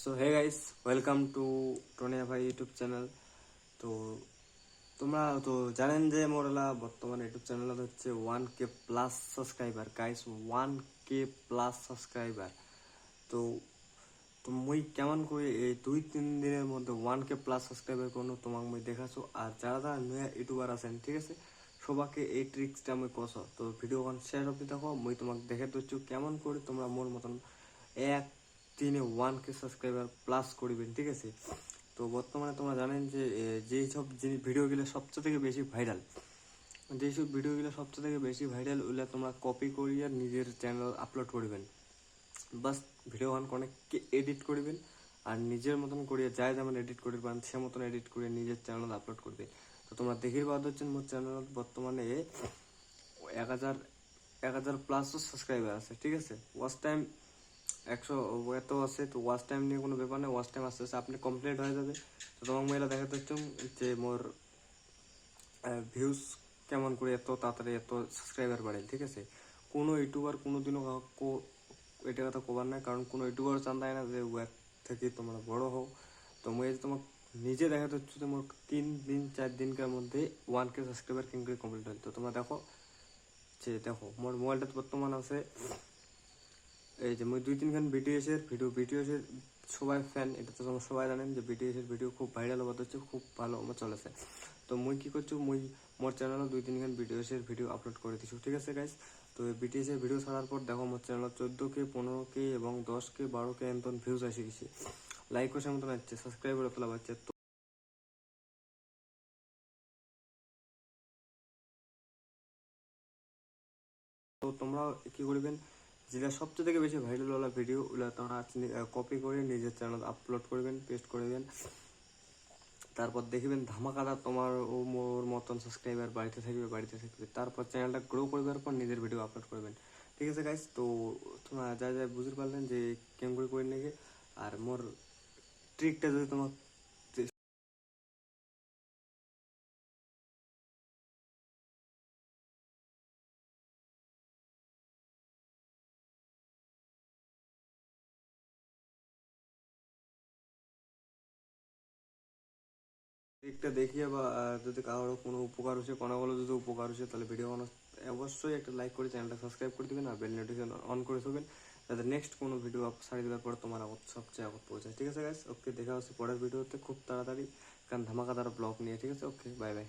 So hey guys welcome to Tonia ভাই YouTube channel তো তোমরা তো জানেন যে মোরলা বর্তমানে ইউটিউব চ্যানেল হচ্ছে one K plus subscriber guys one K plus subscriber তো তো মুই কেমন করে, এই দুই তিন দিনের মধ্যে ওয়ান কে প্লাস সাবস্ক্রাইবার কোনো তোমাকে মুই দেখাছো। আর যারা যারা নয়া ইউটিউবার আছেন, ঠিক আছে? সবাকে এই ট্রিক্সটা আমি কছ। তো ভিডিওখন শেষ অবধি দেখো, মুই তোমাকে দেখে দিচ্ছি কেমন করে তোমরা মোর মতন এক দিনে ওয়ান কে সাবস্ক্রাইবার প্লাস করবেন, ঠিক আছে? তো বর্তমানে তোমরা জানেন যে যেই সব জিনিস ভিডিওগুলো সবচেয়ে থেকে বেশি ভাইরাল যেই যেসব ভিডিওগুলো সবচেয়ে থেকে বেশি ভাইরাল ওগুলো তোমরা কপি করিয়া নিজের চ্যানেল আপলোড করবেন। বাস ভিডিও অন অনেককে এডিট করবেন, আর নিজের মতন করিয়া যাই যেমন এডিট করবেন সে মতন এডিট করে নিজের চ্যানেল আপলোড করবে তো তোমরা দেখির বাদ হচ্ছেন মোট চ্যানেল বর্তমানে এক হাজার এক হাজার প্লাসও সাবস্ক্রাইবার আছে, ঠিক আছে? ওয়াচ টাইম একশো এত আছে, তো ওয়াচ টাইম নিয়ে কোনো ব্যাপার নেই ওয়াচ টাইম আস্তে আস্তে আপনি কমপ্লিট হয়ে যাবে। তো তোমাকে মেয়েরা দেখাতে হচ্ছে যে মোর ভিউজ কেমন করে এত তাড়াতাড়ি এত সাবস্ক্রাইবার বাড়ে, ঠিক আছে? কোনো ইউটিউবার কোনো দিনও এটা কথা কবার নাই, কারণ কোনো ইউটিউবার চান্দায় না যে ওয়ার থেকে তোমরা বড় হও। তো মুই তোমাকে নিজে দেখাতে হচ্ছে যে মোর তিন দিন, চার দিনকার মধ্যে ওয়ান কে সাবস্ক্রাইবার কেন করে কমপ্লিট হয়। তো তোমরা দেখো, যে দেখো, মোর মোবাইলটা বর্তমান আছে এই যে মুই দুই তিনখান বিটিএস এর ভিডিও বিটিএস এর সবাই ফ্যান এটা তো তোমরা সবাই জানেন যে বিটিএস এর ভিডিও খুব ভাইরাল হতে হচ্ছে, খুব ভালো আমার চলেছে। তো মুই কি করছি, মুই মোর চ্যানেলে দুই তিনখান বিটিএস এর ভিডিও আপলোড করে দিছি, ঠিক আছে গাইস তো এই বিটিএস এর ভিডিও ছাড়ার পর দেখো মোর চ্যানেল চোদ্দ কে পনেরো কে এবং দশ কে বারো কে এমন ভিউজ আসে গেছে। লাইক সে মতন আসছে সাবস্ক্রাইবার তোলা পাচ্ছে তো তোমরা কি করবেন যেটা সবচেয়ে থেকে বেশি ভাইরাল হলো ভিডিও ওগুলো তোমরা কপি করে নিজের চ্যানেল আপলোড করবেন পেস্ট করবেন তারপর দেখবেন ধামাকাদা তোমার ও মোর মতন সাবস্ক্রাইবার বাড়িতে থাকবে বাড়িতে থাকবে। তারপর চ্যানেলটা গ্রো করবার পর নিজের ভিডিও আপলোড করবেন ঠিক আছে গাইস তো তোমরা যা যা বুঝতে পারলেন যে কেমন করে করে নিয়ে আর মোর ট্রিকটা যদি তোমার ট্রিকটা দেখি বা যদি কারোর কোনো উপকার হচ্ছে কোনো বলো যদি উপকার হচ্ছে তাহলে ভিডিও অবশ্যই একটা লাইক করে চ্যানেলটা সাবস্ক্রাইব করে দেবেন, আর বেল নোটিফিকেশন অন করে থাকবেন যাতে নেক্সট কোনো ভিডিও আপ সারি দেওয়ার পর তোমার আগত সবচেয়ে আগত পৌঁছায় ঠিক আছে গাইস ওকে দেখা হচ্ছে পরের ভিডিওতে খুব তাড়াতাড়ি, কারণ ধামাকাদার ব্লগ নিয়ে। ঠিক আছে? Okay bye bye